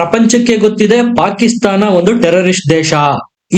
ಪ್ರಪಂಚಕ್ಕೆ ಗೊತ್ತಿದೆ ಪಾಕಿಸ್ತಾನ ಒಂದು ಟೆರರಿಸ್ಟ್ ದೇಶ.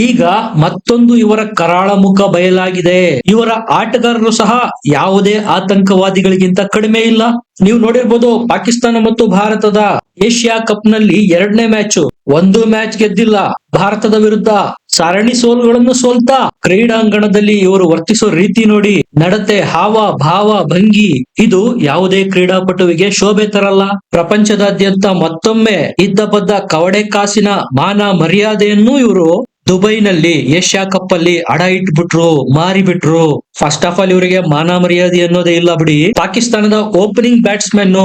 ಈಗ ಮತ್ತೊಂದು ಇವರ ಕರಾಳ ಮುಖ ಬಯಲಾಗಿದೆ. ಇವರ ಆಟಗಾರರು ಸಹ ಯಾವುದೇ ಆತಂಕವಾದಿಗಳಿಗಿಂತ ಕಡಿಮೆ ಇಲ್ಲ. ನೀವು ನೋಡಿರ್ಬೋದು ಪಾಕಿಸ್ತಾನ ಮತ್ತು ಭಾರತದ ಏಷ್ಯಾ ಕಪ್ನಲ್ಲಿ ಎರಡನೇ ಮ್ಯಾಚ್ ಒಂದು ಮ್ಯಾಚ್ ಗೆದ್ದಿಲ್ಲ. ಭಾರತದ ವಿರುದ್ಧ ಸರಣಿ ಸೋಲುಗಳನ್ನು ಸೋಲ್ತಾ ಕ್ರೀಡಾಂಗಣದಲ್ಲಿ ಇವರು ವರ್ತಿಸೋ ರೀತಿ ನೋಡಿ ನಡತೆ, ಹಾವ, ಭಾವ, ಭಂಗಿ, ಇದು ಯಾವುದೇ ಕ್ರೀಡಾಪಟುವಿಗೆ ಶೋಭೆ ತರಲ್ಲ. ಪ್ರಪಂಚದಾದ್ಯಂತ ಮತ್ತೊಮ್ಮೆ ಇದ್ದ ಬದ್ದ ಕವಡೆ ಕಾಸಿನ ಮಾನ ಮರ್ಯಾದೆಯನ್ನು ಇವರು ದುಬೈನಲ್ಲಿ ಏಷ್ಯಾ ಕಪ್ ಅಲ್ಲಿ ಅಡ ಇಟ್ಬಿಟ್ರು, ಮಾರಿಬಿಟ್ರು. ಫಸ್ಟ್ ಆಫ್ ಆಲ್ ಇವರಿಗೆ ಮಾನ ಮರ್ಯಾದೆ ಅನ್ನೋದೇ ಇಲ್ಲ ಬಿಡಿ. ಪಾಕಿಸ್ತಾನದ opening batsman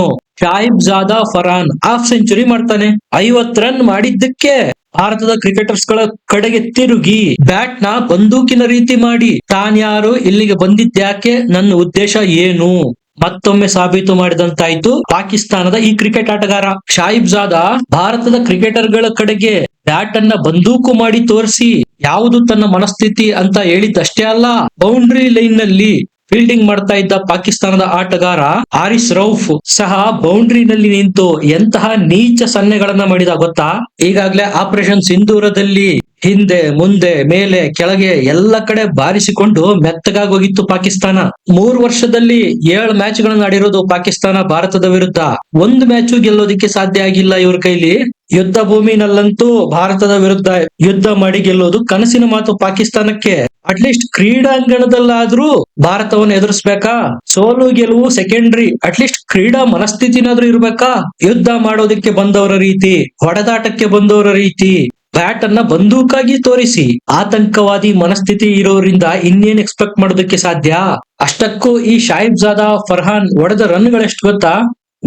Sahibzada Farhan half century ಮಾಡ್ತಾನೆ. ಐವತ್ ರನ್ ಮಾಡಿದ್ದಕ್ಕೆ ಭಾರತದ ಕ್ರಿಕೆಟರ್ಸ್ಗಳ ಕಡೆಗೆ ತಿರುಗಿ ಬ್ಯಾಟ್ನ ಬಂದೂಕಿನ ರೀತಿ ಮಾಡಿ ತಾನ್ಯಾರು ಇಲ್ಲಿಗೆ ಬಂದಿದ್ದ್ಯಾಕೆ? ನನ್ನ ಉದ್ದೇಶ ಏನು? ಮತ್ತೊಮ್ಮೆ ಸಾಬೀತು ಮಾಡಿದಂತಾಯ್ತು ಪಾಕಿಸ್ತಾನದ ಈ ಕ್ರಿಕೆಟ್ ಆಟಗಾರ. ಶಾಹಿಬ್ ಜಾದಾ ಭಾರತದ ಕ್ರಿಕೆಟರ್ಗಳ ಕಡೆಗೆ ಬ್ಯಾಟ್ ಅನ್ನ ಬಂದೂಕು ಮಾಡಿ ತೋರಿಸಿ, ಯಾವುದು ತನ್ನ ಮನಸ್ಥಿತಿ ಅಂತ ಹೇಳಿದ್ದಷ್ಟೇ ಅಲ್ಲ, ಬೌಂಡ್ರಿ ಲೈನ್ನಲ್ಲಿ ಫೀಲ್ಡಿಂಗ್ ಮಾಡ್ತಾ ಇದ್ದ ಪಾಕಿಸ್ತಾನದ ಆಟಗಾರ ಆರಿಸ್ ರೌಫ್ ಸಹ ಬೌಂಡ್ರಿನಲ್ಲಿ ನಿಂತು ಎಂತಹ ನೀಚ ಸನ್ನೆಗಳನ್ನ ಮಾಡಿದ ಗೊತ್ತಾ? ಈಗಾಗಲೇ ಆಪರೇಷನ್ ಸಿಂಧೂರದಲ್ಲಿ ಹಿಂದೆ, ಮುಂದೆ, ಮೇಲೆ, ಕೆಳಗೆ ಎಲ್ಲ ಕಡೆ ಬಾರಿಸಿಕೊಂಡು ಮೆತ್ತಗಾಗೋಗಿತ್ತು ಪಾಕಿಸ್ತಾನ. ಮೂರು ವರ್ಷದಲ್ಲಿ ಏಳು ಮ್ಯಾಚ್ ಗಳನ್ನ ಆಡಿರೋದು ಪಾಕಿಸ್ತಾನ ಭಾರತದ ವಿರುದ್ಧ. ಒಂದು ಮ್ಯಾಚು ಗೆಲ್ಲೋದಿಕ್ಕೆ ಸಾಧ್ಯ ಆಗಿಲ್ಲ ಇವ್ರ ಕೈಲಿ. ಯುದ್ಧ ಭೂಮಿನಲ್ಲಂತೂ ಭಾರತದ ವಿರುದ್ಧ ಯುದ್ಧ ಮಾಡಿ ಗೆಲ್ಲೋದು ಕನಸಿನ ಮಾತು ಪಾಕಿಸ್ತಾನಕ್ಕೆ. ಅಟ್ಲೀಸ್ಟ್ ಕ್ರೀಡಾಂಗಣದಲ್ಲಾದ್ರೂ ಭಾರತವನ್ನು ಎದುರಿಸ್ಬೇಕಾ? ಸೋಲು, ಗೆಲುವು ಸೆಕೆಂಡ್ರಿ ಅಟ್ಲೀಸ್ಟ್ ಕ್ರೀಡಾ ಮನಸ್ಥಿತಿನಾದ್ರೂ ಇರ್ಬೇಕಾ? ಯುದ್ಧ ಮಾಡೋದಕ್ಕೆ ಬಂದವರ ರೀತಿ, ಹೊಡೆದಾಟಕ್ಕೆ ಬಂದವರ ರೀತಿ. ಬ್ಯಾಟ್ ಅನ್ನ ಬಂದೂಕಾಗಿ ತೋರಿಸಿ. ಆತಂಕವಾದಿ ಮನಸ್ಥಿತಿ ಇರೋರಿಂದ ಇನ್ನೇನ್ ಎಕ್ಸ್ಪೆಕ್ಟ್ ಮಾಡೋದಕ್ಕೆ ಸಾಧ್ಯ? ಅಷ್ಟಕ್ಕೂ ಈ ಶಾಹಿಬ್ ಜಾದಾ ಫರ್ಹಾನ್ ರನ್ ರನ್ಗಳೆಷ್ಟು ಗೊತ್ತಾ?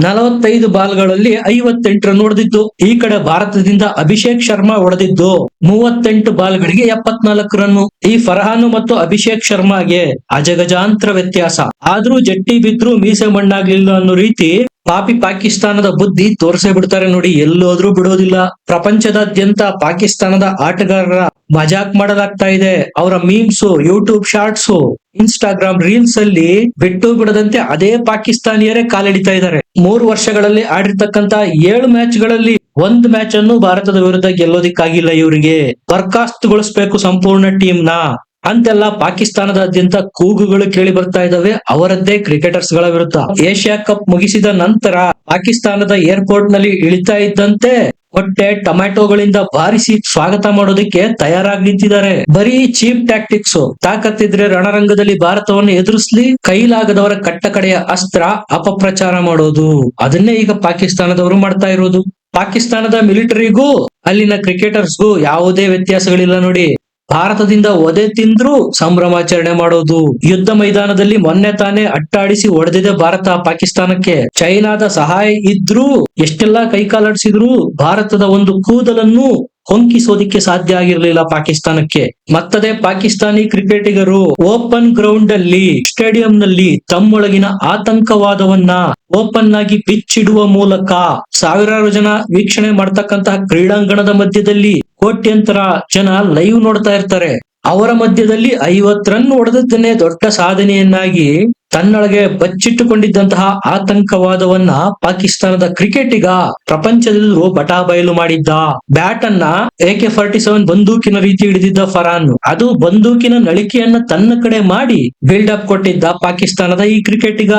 ನಲವತ್ತೈದು ಬಾಲ್ಗಳಲ್ಲಿ ಐವತ್ತೆಂಟು ರನ್ ಹೊಡೆದಿದ್ದು, ಈ ಕಡೆ ಭಾರತದಿಂದ ಅಭಿಷೇಕ್ ಶರ್ಮಾ ಹೊಡೆದಿದ್ದು ಮೂವತ್ತೆಂಟು ಬಾಲ್ಗಳಿಗೆ ಎಪ್ಪತ್ನಾಲ್ಕು ರನ್ ಈ ಫರ್ಹಾನ್ ಮತ್ತು ಅಭಿಷೇಕ್ ಶರ್ಮಾಗೆ ಅಜಗಜಾಂತರ ವ್ಯತ್ಯಾಸ. ಆದ್ರೂ ಜಟ್ಟಿ ಬಿದ್ರು ಮೀಸೆ ಮಣ್ಣಾಗ್ಲಿಲ್ಲ ಅನ್ನೋ ರೀತಿ ಪಾಪಿ ಪಾಕಿಸ್ತಾನದ ಬುದ್ಧಿ ತೋರಿಸೇ ಬಿಡ್ತಾರೆ ನೋಡಿ, ಎಲ್ಲೋದ್ರೂ ಬಿಡೋದಿಲ್ಲ. ಪ್ರಪಂಚದಾದ್ಯಂತ ಪಾಕಿಸ್ತಾನದ ಆಟಗಾರರ ಮಜಾಕ್ ಮಾಡಲಾಗ್ತಾ ಇದೆ. ಅವರ memes YouTube shorts Instagram reels ಅಲ್ಲಿ ಬಿಟ್ಟು ಬಿಡದಂತೆ ಅದೇ ಪಾಕಿಸ್ತಾನಿಯರೇ ಕಾಲಿಡಿತಾ ಇದ್ದಾರೆ. ಮೂರು ವರ್ಷಗಳಲ್ಲಿ ಆಡಿರ್ತಕ್ಕಂತ ಏಳು ಮ್ಯಾಚ್ಗಳಲ್ಲಿ ಒಂದ್ ಮ್ಯಾಚ್ ಅನ್ನು ಭಾರತದ ವಿರುದ್ಧ ಗೆಲ್ಲೋದಿಕ್ಕಾಗಿಲ್ಲ ಇವರಿಗೆ. ಬರ್ಖಾಸ್ತುಗೊಳಿಸ್ಬೇಕು ಸಂಪೂರ್ಣ ಟೀಮ್ನ. ಅಂತೆಲ್ಲ ಪಾಕಿಸ್ತಾನದಾದ್ಯಂತ ಕೂಗುಗಳು ಕೇಳಿ ಬರ್ತಾ ಇದಾವೆ ಅವರದ್ದೇ ಕ್ರಿಕೆಟರ್ಸ್ಗಳ ವಿರುದ್ಧ. ಏಷ್ಯಾ ಕಪ್ ಮುಗಿಸಿದ ನಂತರ ಪಾಕಿಸ್ತಾನದ ಏರ್ಪೋರ್ಟ್ನಲ್ಲಿ ಇಳಿತಾ ಇದ್ದಂತೆ ಹೊಟ್ಟೆ ಟೊಮ್ಯಾಟೊಗಳಿಂದ ಬಾರಿಸಿ ಸ್ವಾಗತ ಮಾಡೋದಕ್ಕೆ ತಯಾರಾಗಿ ನಿಂತಿದ್ದಾರೆ. ಬರೀ ಚೀಪ್ ಟ್ಯಾಕ್ಟಿಕ್ಸ್. ತಾಕತ್ತಿದ್ರೆ ರಣರಂಗದಲ್ಲಿ ಭಾರತವನ್ನು ಎದುರಿಸ್ಲಿ, ಕೈಲಾಗದವರ ಕಟ್ಟಕಡೆಯ ಅಸ್ತ್ರ ಅಪಪ್ರಚಾರ ಮಾಡೋದು. ಅದನ್ನೇ ಈಗ ಪಾಕಿಸ್ತಾನದವರು ಮಾಡ್ತಾ ಇರೋದು. ಪಾಕಿಸ್ತಾನದ ಮಿಲಿಟರಿಗೂ, ಅಲ್ಲಿನ ಕ್ರಿಕೆಟರ್ಸ್ಗೂ ಯಾವುದೇ ವ್ಯತ್ಯಾಸಗಳಿಲ್ಲ ನೋಡಿ. ಭಾರತದಿಂದ ಒದೆ ತಿಂದ್ರು ಸಂಭ್ರಮಾಚರಣೆ ಮಾಡೋದು. ಯುದ್ಧ ಮೈದಾನದಲ್ಲಿ ಮೊನ್ನೆ ತಾನೇ ಅಟ್ಟಾಡಿಸಿ ಹೊಡೆದಿದೆ ಭಾರತ ಪಾಕಿಸ್ತಾನಕ್ಕೆ ಚೈನಾದ ಸಹಾಯ ಇದ್ರೂ ಎಷ್ಟೆಲ್ಲಾ ಕೈಕಾಲಾಡಿಸಿದ್ರು ಭಾರತದ ಒಂದು ಕೂದಲನ್ನು ಹೊಂಕಿಸೋದಿಕ್ಕೆ ಸಾಧ್ಯ ಆಗಿರಲಿಲ್ಲ ಪಾಕಿಸ್ತಾನಕ್ಕೆ. ಮತ್ತದೇ ಪಾಕಿಸ್ತಾನಿ ಕ್ರಿಕೆಟಿಗರು ಓಪನ್ ಗ್ರೌಂಡ್ ಅಲ್ಲಿ ಸ್ಟೇಡಿಯಂ ನಲ್ಲಿ ತಮ್ಮೊಳಗಿನ ಆತಂಕವಾದವನ್ನ ಓಪನ್ ಆಗಿ ಬಿಚ್ಚಿಡುವ ಮೂಲಕ ಸಾವಿರಾರು ಜನ ವೀಕ್ಷಣೆ ಮಾಡ್ತಕ್ಕಂತಹ ಕ್ರೀಡಾಂಗಣದ ಮಧ್ಯದಲ್ಲಿ ಕೋಟ್ಯಂತರ ಜನ ಲೈವ್ ನೋಡ್ತಾ ಇರ್ತಾರೆ. ಅವರ ಮಧ್ಯದಲ್ಲಿ ಐವತ್ ರನ್ ಹೊಡೆದದ್ದನ್ನೇ ದೊಡ್ಡ ಸಾಧನೆಯನ್ನಾಗಿ ತನ್ನೊಳಗೆ ಬಚ್ಚಿಟ್ಟುಕೊಂಡಿದ್ದಂತಹ ಆತಂಕವಾದವನ್ನ ಪಾಕಿಸ್ತಾನದ ಕ್ರಿಕೆಟಿಗ ಪ್ರಪಂಚದಲ್ಲೂ ಬಟಾ ಬಯಲು ಮಾಡಿದ್ದ. ಬ್ಯಾಟ್ ಅನ್ನ ಎಕೆ ಫಾರ್ಟಿ ಸೆವೆನ್ ಬಂದೂಕಿನ ರೀತಿ ಹಿಡಿದಿದ್ದ ಫರಾನ್. ಅದು ಬಂದೂಕಿನ ನಳಿಕೆಯನ್ನ ತನ್ನ ಕಡೆ ಮಾಡಿ ಬಿಲ್ಡ್ ಅಪ್ ಕೊಟ್ಟಿದ್ದ ಪಾಕಿಸ್ತಾನದ ಈ ಕ್ರಿಕೆಟಿಗ.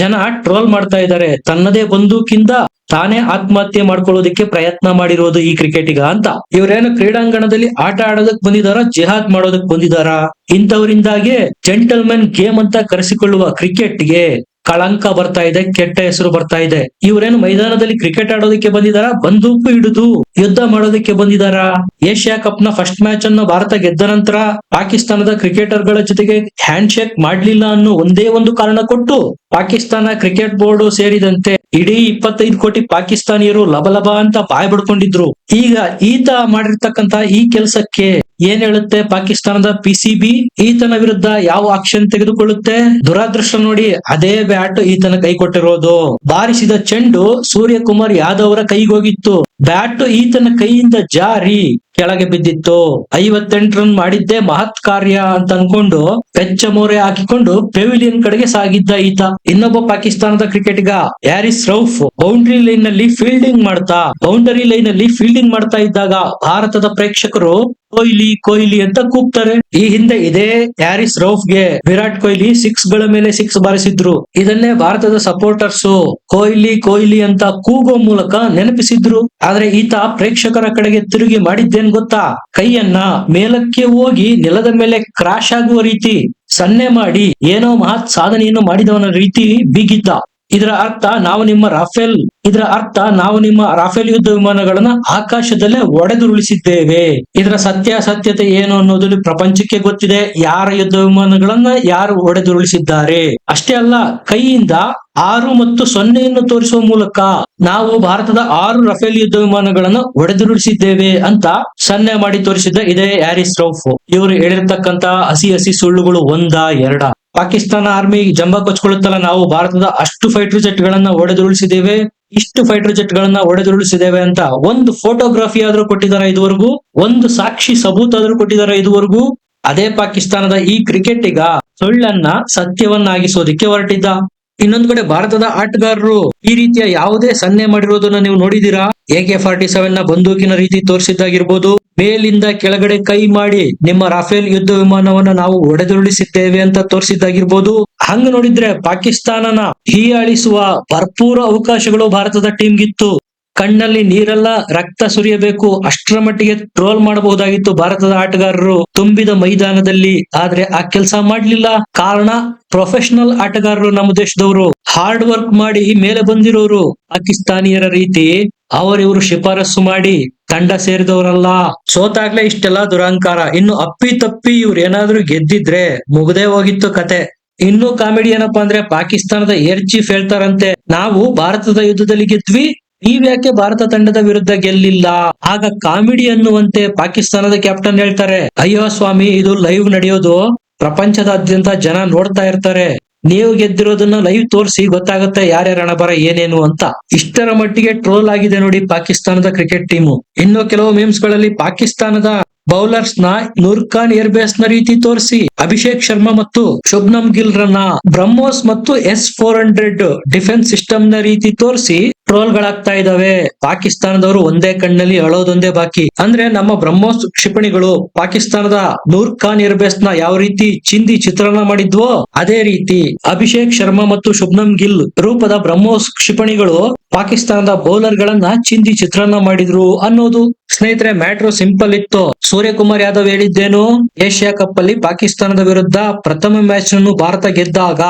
ಜನ ಟ್ರೋಲ್ ಮಾಡ್ತಾ ಇದ್ದಾರೆ. ತನ್ನದೇ ಬಂದೂಕಿಂದ ತಾನೇ ಆತ್ಮಹತ್ಯೆ ಮಾಡ್ಕೊಳ್ಳೋದಕ್ಕೆ ಪ್ರಯತ್ನ ಮಾಡಿರೋದು ಈ ಕ್ರಿಕೆಟಿಗ ಅಂತ. ಇವರೇನು ಕ್ರೀಡಾಂಗಣದಲ್ಲಿ ಆಟ ಆಡೋದಕ್ ಬಂದಿದಾರ, ಜಿಹಾದ್ ಮಾಡೋದಕ್ ಬಂದಿದಾರ? ಇಂಥವರಿಂದಾಗೆ ಜೆಂಟಲ್ಮೆನ್ ಗೇಮ್ ಅಂತ ಕರೆಸಿಕೊಳ್ಳುವ ಕ್ರಿಕೆಟ್ಗೆ ಕಳಂಕ ಬರ್ತಾ ಇದೆ, ಕೆಟ್ಟ ಹೆಸರು ಬರ್ತಾ ಇದೆ. ಇವರೇನು ಮೈದಾನದಲ್ಲಿ ಕ್ರಿಕೆಟ್ ಆಡೋದಕ್ಕೆ ಬಂದಿದಾರ, ಬಂದೂಕು ಹಿಡಿದು ಯುದ್ಧ ಮಾಡೋದಕ್ಕೆ ಬಂದಿದಾರ? ಏಷ್ಯಾ ಕಪ್ನ ಫಸ್ಟ್ ಮ್ಯಾಚ್ ಅನ್ನು ಭಾರತ ಗೆದ್ದ ನಂತರ ಪಾಕಿಸ್ತಾನದ ಕ್ರಿಕೆಟರ್ಗಳ ಜೊತೆಗೆ ಹ್ಯಾಂಡ್ ಶೇಕ್ ಮಾಡ್ಲಿಲ್ಲ ಅನ್ನೋ ಒಂದೇ ಒಂದು ಕಾರಣ ಕೊಟ್ಟು ಪಾಕಿಸ್ತಾನ ಕ್ರಿಕೆಟ್ ಬೋರ್ಡ್ ಸೇರಿದಂತೆ ಇಡೀ ಇಪ್ಪತ್ತೈದು ಕೋಟಿ ಪಾಕಿಸ್ತಾನಿಯರು ಲಬಲಬ ಅಂತ ಬಾಯ್ ಬಿಡ್ಕೊಂಡಿದ್ರು. ಈಗ ಈತ ಮಾಡಿರ್ತಕ್ಕಂತ ಈ ಕೆಲಸಕ್ಕೆ ಏನ್ ಹೇಳುತ್ತೆ ಪಾಕಿಸ್ತಾನದ ಪಿಸಿಬಿ ಈತನ ವಿರುದ್ಧ ಯಾವ ಆಕ್ಷನ್ ತೆಗೆದುಕೊಳ್ಳುತ್ತೆ? ದುರಾದೃಷ್ಟ ನೋಡಿ ಅದೇ ಬ್ಯಾಟ್ ಈತನ ಕೈ ಕೊಟ್ಟಿರೋದು. ಬಾರಿಸಿದ ಚೆಂಡು ಸೂರ್ಯಕುಮಾರ್ ಯಾದವ್ ಅವರ ಕೈಗೋಗಿತ್ತು. ಬ್ಯಾಟ್ ಈತನ ಕೈಯಿಂದ ಜಾರಿ. ಕೆಳಗೆ ಬಿದ್ದಿತ್ತು. ಐವತ್ತೆಂಟು ರನ್ ಮಾಡಿದ್ದೇ ಮಹತ್ ಕಾರ್ಯ ಅಂತ ಅನ್ಕೊಂಡು ಪೆಚ್ಚ ಮೋರೆ ಹಾಕಿಕೊಂಡು ಪೆವಿಲಿಯನ್ ಕಡೆಗೆ ಸಾಗಿದ್ದ ಈತ. ಇನ್ನೊಬ್ಬ ಪಾಕಿಸ್ತಾನದ ಕ್ರಿಕೆಟಿಗ ಹ್ಯಾರಿಸ್ ರೌಫ್ ಬೌಂಡ್ರಿ ಲೈನ್ನಲ್ಲಿ ಫೀಲ್ಡಿಂಗ್ ಮಾಡ್ತಾ ಬೌಂಡರಿ ಲೈನ್ ಅಲ್ಲಿ ಫೀಲ್ಡಿಂಗ್ ಮಾಡ್ತಾ ಇದ್ದಾಗ ಭಾರತದ ಪ್ರೇಕ್ಷಕರು ಕೊಹ್ಲಿ ಕೊಹ್ಲಿ ಅಂತ ಕೂಗ್ತಾರೆ. ಈ ಹಿಂದೆ ಇದೇ ಹ್ಯಾರಿಸ್ ರೌಫ್ಗೆ ವಿರಾಟ್ ಕೊಹ್ಲಿ ಸಿಕ್ಸ್ಗಳ ಮೇಲೆ ಸಿಕ್ಸ್ ಬಾರಿಸಿದ್ರು. ಇದನ್ನೇ ಭಾರತದ ಸಪೋರ್ಟರ್ಸ್ ಕೊಹ್ಲಿ ಕೊಹ್ಲಿ ಅಂತ ಕೂಗೋ ಮೂಲಕ ನೆನಪಿಸಿದ್ರು. ಆದ್ರೆ ಈತ ಪ್ರೇಕ್ಷಕರ ಕಡೆಗೆ ತಿರುಗಿ ಮಾಡಿದ್ದೇನ್ ಗೊತ್ತಾ? ಕೈಯನ್ನ ಮೇಲಕ್ಕೆ ಹೋಗಿ ನೆಲದ ಮೇಲೆ ಕ್ರಾಶ್ ಆಗುವ ರೀತಿ, ಸನ್ನೆ ಮಾಡಿ ಏನೋ ಮಹತ್ ಸಾಧನೆಯನ್ನು ಮಾಡಿದವನ ರೀತಿ ಬೀಗಿದ್ದ. ಇದರ ಅರ್ಥ ನಾವು ನಿಮ್ಮ ರಾಫೆಲ್, ಇದರ ಅರ್ಥ ನಾವು ನಿಮ್ಮ ರಾಫೆಲ್ ಯುದ್ಧ ವಿಮಾನಗಳನ್ನ ಆಕಾಶದಲ್ಲೇ ಒಡೆದುರುಳಿಸಿದ್ದೇವೆ. ಇದರ ಸತ್ಯಾಸತ್ಯತೆ ಏನು ಅನ್ನೋದು ಪ್ರಪಂಚಕ್ಕೆ ಗೊತ್ತಿದೆ. ಯಾರ ಯುದ್ಧ ವಿಮಾನಗಳನ್ನ ಯಾರು ಒಡೆದುರುಳಿಸಿದ್ದಾರೆ? ಅಷ್ಟೇ ಅಲ್ಲ, ಕೈಯಿಂದ ಆರು ಮತ್ತು ಸೊನ್ನೆಯನ್ನು ತೋರಿಸುವ ಮೂಲಕ ನಾವು ಭಾರತದ ಆರು ರಫೇಲ್ ಯುದ್ಧ ವಿಮಾನಗಳನ್ನು ಒಡೆದುರುಳಿಸಿದ್ದೇವೆ ಅಂತ ಸನ್ನೆ ಮಾಡಿ ತೋರಿಸಿದ ಇದೇ ಹ್ಯಾರಿಸ್ ರೌಫ್. ಇವರು ಹೇಳಿರ್ತಕ್ಕಂತ ಹಸಿ ಹಸಿ ಸುಳ್ಳುಗಳು ಒಂದ ಎರಡ. ಪಾಕಿಸ್ತಾನ ಆರ್ಮಿ ಜಂಬ ಕೊಚ್ಕೊಳ್ಳುತ್ತಲ್ಲ, ನಾವು ಭಾರತದ ಅಷ್ಟು ಫೈಟರ್ ಜೆಟ್ ಗಳನ್ನ ಒಡೆದುರುಳಿಸಿದ್ದೇವೆ, ಇಷ್ಟು ಫೈಟರ್ ಜೆಟ್ ಗಳನ್ನ ಒಡೆದುರುಳಿಸಿದ್ದೇವೆ ಅಂತ ಒಂದು ಫೋಟೋಗ್ರಫಿ ಆದ್ರೂ ಕೊಟ್ಟಿದ್ದಾರೆ ಇದುವರೆಗೂ, ಒಂದು ಸಾಕ್ಷಿ ಸಬೂತ್ ಆದ್ರೂ ಕೊಟ್ಟಿದ್ದಾರೆ ಇದುವರೆಗೂ, ಅದೇ ಪಾಕಿಸ್ತಾನದ ಈ ಕ್ರಿಕೆಟಿಗ ಸುಳ್ಳನ್ನ ಸತ್ಯವನ್ನಾಗಿಸೋದಿಕ್ಕೆ ಹೊರಟಿದ್ದ. ಇನ್ನೊಂದು ಕಡೆ ಭಾರತದ ಆಟಗಾರರು ಈ ರೀತಿಯ ಯಾವುದೇ ಸನ್ನೆ ಮಾಡಿರೋದನ್ನ ನೀವು ನೋಡಿದೀರಾ ಎಕೆ ಫಾರ್ಟಿ ಸೆವೆನ್ನ ಬಂದೂಕಿನ ರೀತಿ ತೋರಿಸಿದ್ದಾಗಿರ್ಬೋದು. ಮೇಲಿಂದ ಕೆಳಗಡೆ ಕೈ ಮಾಡಿ ನಿಮ್ಮ ರಾಫೇಲ್ ಯುದ್ಧ ವಿಮಾನವನ್ನ ನಾವು ಒಡೆದುರುಳಿಸಿದ್ದೇವೆ ಅಂತ ತೋರಿಸಿದ್ದಾಗಿರ್ಬೋದು. ಹಂಗ ನೋಡಿದ್ರೆ ಪಾಕಿಸ್ತಾನನ ಹೀಯಾಳಿಸುವ ಭರ್ಪೂರ ಅವಕಾಶಗಳು ಭಾರತದ ಟೀಮ್ಗಿತ್ತು ಕಣ್ಣಲ್ಲಿ ನೀರೆಲ್ಲ ರಕ್ತ ಸುರಿಯಬೇಕು, ಅಷ್ಟರ ಮಟ್ಟಿಗೆ ಟ್ರೋಲ್ ಮಾಡಬಹುದಾಗಿತ್ತು ಭಾರತದ ಆಟಗಾರರು ತುಂಬಿದ ಮೈದಾನದಲ್ಲಿ. ಆದ್ರೆ ಆ ಕೆಲಸ ಮಾಡ್ಲಿಲ್ಲ. ಕಾರಣ ಪ್ರೊಫೆಷನಲ್ ಆಟಗಾರರು ನಮ್ಮ ದೇಶದವರು. ಹಾರ್ಡ್ ವರ್ಕ್ ಮಾಡಿ ಮೇಲೆ ಬಂದಿರೋರು ಪಾಕಿಸ್ತಾನಿಯರ ರೀತಿ. ಅವರಿವರು ಶಿಫಾರಸು ಮಾಡಿ ತಂಡ ಸೇರಿದವರಲ್ಲ. ಸೋತಾಗ್ಲೇ ಇಷ್ಟೆಲ್ಲ ದುರಹಂಕಾರ. ಇನ್ನು ಅಪ್ಪಿ ತಪ್ಪಿ ಇವ್ರು ಏನಾದ್ರೂ ಗೆದ್ದಿದ್ರೆ ಮುಗ್ದೇ ಹೋಗಿತ್ತು ಕತೆ. ಇನ್ನು ಕಾಮಿಡಿ ಏನಪ್ಪಾ ಅಂದ್ರೆ ಪಾಕಿಸ್ತಾನದ ಏರ್ ಚೀಫ್ ಹೇಳ್ತಾರಂತೆ, ನಾವು ಭಾರತದ ಯುದ್ಧದಲ್ಲಿ ಗೆದ್ವಿ ನೀವ್ಯಾಕೆ ಭಾರತ ತಂಡದ ವಿರುದ್ಧ ಗೆಲ್ಲಿಲ್ಲ. ಆಗ ಕಾಮಿಡಿ ಅನ್ನುವಂತೆ ಪಾಕಿಸ್ತಾನದ ಕ್ಯಾಪ್ಟನ್ ಹೇಳ್ತಾರೆ, ಅಯ್ಯೋ ಸ್ವಾಮಿ, ಇದು ಲೈವ್ ನಡೆಯೋದು. ಪ್ರಪಂಚದಾದ್ಯಂತ ಜನ ನೋಡ್ತಾ ಇರ್ತಾರೆ. ನೀವು ಗೆದ್ದಿರೋದನ್ನ ಲೈವ್ ತೋರಿಸಿ, ಗೊತ್ತಾಗುತ್ತೆ ಯಾರ್ಯಾರ ಹಣಬರ ಏನೇನು ಅಂತ. ಇಷ್ಟರ ಮಟ್ಟಿಗೆ ಟ್ರೋಲ್ ಆಗಿದೆ ನೋಡಿ ಪಾಕಿಸ್ತಾನದ ಕ್ರಿಕೆಟ್ ಟೀಮು ಇನ್ನು ಕೆಲವು ಮೀಮ್ಸ್ಗಳಲ್ಲಿ ಪಾಕಿಸ್ತಾನದ ಬೌಲರ್ಸ್ನ ನೂರ್ ಖಾನ್ ಏರ್ಬೇಸ್ನ ರೀತಿ ತೋರಿಸಿ, ಅಭಿಷೇಕ್ ಶರ್ಮಾ ಮತ್ತು ಶುಭ್ನಮ್ ಗಿಲ್ ರನ್ನ ಬ್ರಹ್ಮೋಸ್ ಮತ್ತು ಎಸ್ ಫೋರ್ ಹಂಡ್ರೆಡ್ ಡಿಫೆನ್ಸ್ ಸಿಸ್ಟಮ್ನ ರೀತಿ ತೋರಿಸಿ ಟ್ರೋಲ್ ಗಳಾಗ್ತಾ ಇದಾವೆ ಪಾಕಿಸ್ತಾನದವರು ಒಂದೇ ಕಣ್ಣಲ್ಲಿ ಅಳೋದೊಂದೇ ಬಾಕಿ. ಅಂದ್ರೆ ನಮ್ಮ ಬ್ರಹ್ಮೋಸ್ ಕ್ಷಿಪಣಿಗಳು ಪಾಕಿಸ್ತಾನದ ನೂರ್ ಖಾನ್ ಏರ್ಬೇಸ್ನ ಯಾವ ರೀತಿ ಚಿಂದಿ ಚಿತ್ರಣ ಮಾಡಿದ್ವೋ, ಅದೇ ರೀತಿ ಅಭಿಷೇಕ್ ಶರ್ಮಾ ಮತ್ತು ಶುಭ್ನಂ ಗಿಲ್ ರೂಪದ ಬ್ರಹ್ಮೋಸ್ ಕ್ಷಿಪಣಿಗಳು ಪಾಕಿಸ್ತಾನದ ಬೌಲರ್ ಗಳನ್ನ ಚಿಂದಿ ಚಿತ್ರಣ ಮಾಡಿದ್ರು ಅನ್ನೋದು ಸ್ನೇಹಿತರೆ, ಮ್ಯಾಟ್ರು ಸಿಂಪಲ್ ಇತ್ತು. ಸೂರ್ಯಕುಮಾರ್ ಯಾದವ್ ಹೇಳಿದ್ದೇನು? ಏಷ್ಯಾ ಕಪ್ ಅಲ್ಲಿ ಪಾಕಿಸ್ತಾನದ ವಿರುದ್ಧ ಪ್ರಥಮ ಮ್ಯಾಚ್ ಅನ್ನು ಭಾರತ ಗೆದ್ದಾಗ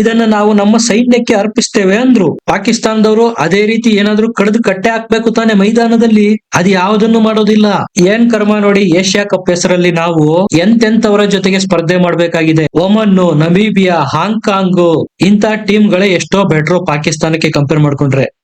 ಇದನ್ನ ನಾವು ನಮ್ಮ ಸೈನ್ಯಕ್ಕೆ ಅರ್ಪಿಸ್ತೇವೆ ಅಂದ್ರು. ಪಾಕಿಸ್ತಾನದವರು ಅದೇ ರೀತಿ ಏನಾದ್ರೂ ಕಡ್ದು ಕಟ್ಟೆ ಹಾಕ್ಬೇಕು ತಾನೆ ಮೈದಾನದಲ್ಲಿ. ಅದು ಯಾವುದನ್ನು ಮಾಡೋದಿಲ್ಲ. ಏನ್ ಕರ್ಮ ನೋಡಿ, ಏಷ್ಯಾ ಕಪ್ ಹೆಸರಲ್ಲಿ ನಾವು ಎಂತೆಂತವರ ಜೊತೆಗೆ ಸ್ಪರ್ಧೆ ಮಾಡ್ಬೇಕಾಗಿದೆ. ಒಮನ್ನು, ನಮೀಬಿಯಾ ಹಾಂಗ್ಕಾಂಗ್ ಇಂತ ಟೀಮ್ ಗಳೇ ಎಷ್ಟೋ ಬೆಟ್ರು ಪಾಕಿಸ್ತಾನಕ್ಕೆ ಕಂಪೇರ್ ಮಾಡ್ಕೊಂಡ್ರೆ.